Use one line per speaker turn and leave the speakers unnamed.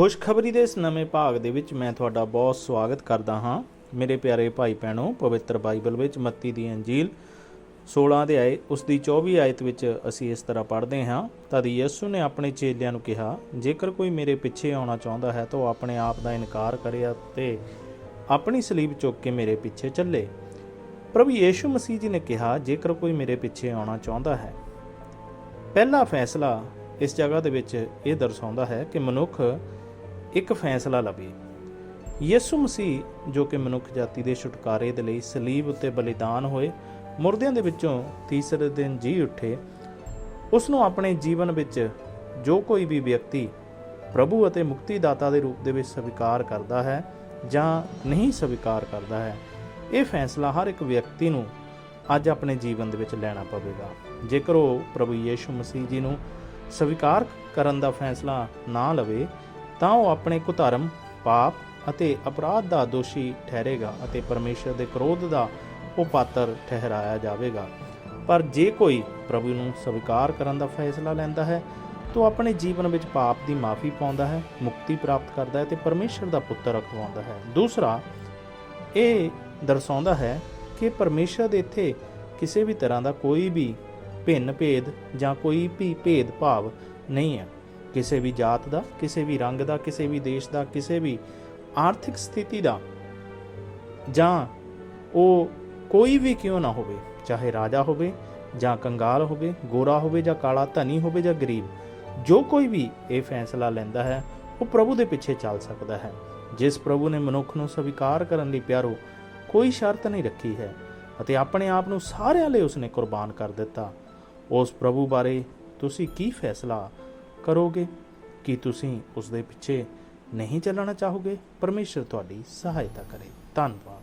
ਖੁਸ਼ਖਬਰੀ ਦੇ ਇਸ ਨਵੇਂ ਭਾਗ ਦੇ ਵਿੱਚ ਮੈਂ ਤੁਹਾਡਾ ਬਹੁਤ ਸਵਾਗਤ ਕਰਦਾ ਹਾਂ। ਮੇਰੇ ਪਿਆਰੇ ਭਾਈ ਭੈਣੋ, ਪਵਿੱਤਰ ਬਾਈਬਲ ਵਿੱਚ ਮੱਤੀ ਦੀ ਅੰਜੀਲ 16 ਅਧਿਆਏ, ਉਸ ਦੀ 24 ਆਇਤ ਵਿੱਚ ਅਸੀਂ ਇਸ ਤਰ੍ਹਾਂ ਪੜ੍ਹਦੇ ਹਾਂ, ਤਦ ਯਿਸੂ ਨੇ ਆਪਣੇ ਚੇਲਿਆਂ ਨੂੰ ਕਿਹਾ, ਜੇਕਰ ਕੋਈ ਮੇਰੇ ਪਿੱਛੇ ਆਉਣਾ ਚਾਹੁੰਦਾ ਹੈ ਤਾਂ ਉਹ ਆਪਣੇ ਆਪ ਦਾ ਇਨਕਾਰ ਕਰੇ ਅਤੇ ਆਪਣੀ ਸਲੀਬ ਚੁੱਕ ਕੇ ਮੇਰੇ ਪਿੱਛੇ ਚੱਲੇ। ਪ੍ਰਭੂ ਯੀਸ਼ੂ ਮਸੀਹ ਜੀ ਨੇ ਕਿਹਾ, ਜੇਕਰ ਕੋਈ ਮੇਰੇ ਪਿੱਛੇ ਆਉਣਾ ਚਾਹੁੰਦਾ ਹੈ। ਪਹਿਲਾ ਫੈਸਲਾ ਇਸ ਜਗ੍ਹਾ ਦੇ ਵਿੱਚ ਇਹ ਦਰਸਾਉਂਦਾ ਹੈ ਕਿ ਮਨੁੱਖ ਇੱਕ ਫੈਸਲਾ ਲਵੇ ਯਿਸੂ ਮਸੀਹ, ਜੋ ਕਿ ਮਨੁੱਖ ਜਾਤੀ ਦੇ ਛੁਟਕਾਰੇ ਦੇ ਲਈ ਸਲੀਬ ਉੱਤੇ ਬਲੀਦਾਨ ਹੋਏ, ਮੁਰਦਿਆਂ ਦੇ ਵਿੱਚੋਂ ਤੀਸਰੇ ਦਿਨ ਜੀ ਉੱਠੇ। ਉਸ ਨੂੰ ਆਪਣੇ ਜੀਵਨ ਵਿੱਚ ਜੋ ਕੋਈ ਵੀ ਵਿਅਕਤੀ ਪ੍ਰਭੂ ਅਤੇ ਮੁਕਤੀ ਦਾਤਾ ਦੇ ਰੂਪ ਦੇ ਵਿੱਚ ਸਵੀਕਾਰ ਕਰਦਾ ਹੈ ਜਾਂ ਨਹੀਂ ਸਵੀਕਾਰ ਕਰਦਾ ਹੈ, ਇਹ ਫੈਸਲਾ ਹਰ ਇੱਕ ਵਿਅਕਤੀ ਨੂੰ ਅੱਜ ਆਪਣੇ ਜੀਵਨ ਦੇ ਵਿੱਚ ਲੈਣਾ ਪਵੇਗਾ। ਜੇਕਰ ਉਹ ਪ੍ਰਭੂ ਯੀਸ਼ੂ ਮਸੀਹ ਜੀ ਨੂੰ ਸਵੀਕਾਰ ਕਰਨ ਦਾ ਫੈਸਲਾ ਨਾ ਲਵੇ ਤਾਂ ਉਹ ਆਪਣੇ ਕੁਧਰਮ, ਪਾਪ ਅਤੇ ਅਪਰਾਧ ਦਾ ਦੋਸ਼ੀ ਠਹਿਰੇਗਾ ਅਤੇ ਪਰਮੇਸ਼ਰ ਦੇ ਕ੍ਰੋਧ ਦਾ ਉਹ ਪਾਤਰ ਠਹਿਰਾਇਆ ਜਾਵੇਗਾ। ਪਰ ਜੇ ਕੋਈ ਪ੍ਰਭੂ ਨੂੰ ਸਵੀਕਾਰ ਕਰਨ ਦਾ ਫੈਸਲਾ ਲੈਂਦਾ ਹੈ, ਤਾਂ ਉਹ ਆਪਣੇ ਜੀਵਨ ਵਿੱਚ ਪਾਪ ਦੀ ਮਾਫੀ ਪਾਉਂਦਾ ਹੈ, ਮੁਕਤੀ ਪ੍ਰਾਪਤ ਕਰਦਾ ਹੈ ਤੇ ਪਰਮੇਸ਼ਰ ਦਾ ਪੁੱਤਰ ਅਖਵਾਉਂਦਾ ਹੈ। ਦੂਸਰਾ, ਇਹ ਦਰਸਾਉਂਦਾ ਹੈ ਕਿ ਪਰਮੇਸ਼ਰ ਦੇ ਇੱਥੇ ਕਿਸੇ ਵੀ ਤਰ੍ਹਾਂ ਦਾ ਕੋਈ ਵੀ ਭਿੰਨ ਭੇਦ ਜਾਂ ਕੋਈ ਵੀ ਭੇਦ ਭਾਵ ਨਹੀਂ ਹੈ। ਕਿਸੇ ਵੀ ਜਾਤ ਦਾ, ਕਿਸੇ ਵੀ ਰੰਗ ਦਾ, ਕਿਸੇ ਵੀ ਦੇਸ਼ ਦਾ, ਕਿਸੇ ਵੀ ਆਰਥਿਕ ਸਥਿਤੀ ਦਾ, ਜਾਂ ਉਹ ਕੋਈ ਵੀ ਕਿਉਂ ਨਾ ਹੋਵੇ, ਚਾਹੇ ਰਾਜਾ ਹੋਵੇ, ਜਾਂ ਕੰਗਾਲ ਹੋਵੇ, ਗੋਰਾ ਹੋਵੇ, ਜਾਂ ਕਾਲਾ ਧਨੀ ਹੋਵੇ, ਜਾਂ ਗਰੀਬ, ਜੋ ਕੋਈ ਵੀ ਇਹ ਫੈਸਲਾ ਲੈਂਦਾ ਹੈ, ਉਹ ਪ੍ਰਭੂ ਦੇ ਪਿੱਛੇ ਚੱਲ ਸਕਦਾ ਹੈ। ਜਿਸ ਪ੍ਰਭੂ ਨੇ ਮਨੁੱਖ ਨੂੰ ਸਵੀਕਾਰ ਕਰਨ ਲਈ ਪਿਆਰੋ, ਕੋਈ ਸ਼ਰਤ ਨਹੀਂ ਰੱਖੀ ਹੈ, ਅਤੇ ਆਪਣੇ ਆਪ ਨੂੰ ਸਾਰਿਆਂ ਲਈ ਉਸਨੇ ਕੁਰਬਾਨ ਕਰ ਦਿੱਤਾ। ਉਸ ਪ੍ਰਭੂ ਬਾਰੇ ਤੁਸੀਂ ਕੀ ਫੈਸਲਾ ਕਰੋਗੇ? ਕੀ ਤੁਸੀਂ ਉਸ ਦੇ ਪਿੱਛੇ ਨਹੀਂ ਚੱਲਣਾ ਚਾਹੋਗੇ? ਪਰਮੇਸ਼ਰ ਤੁਹਾਡੀ ਸਹਾਇਤਾ ਕਰੇ। ਧੰਨਵਾਦ।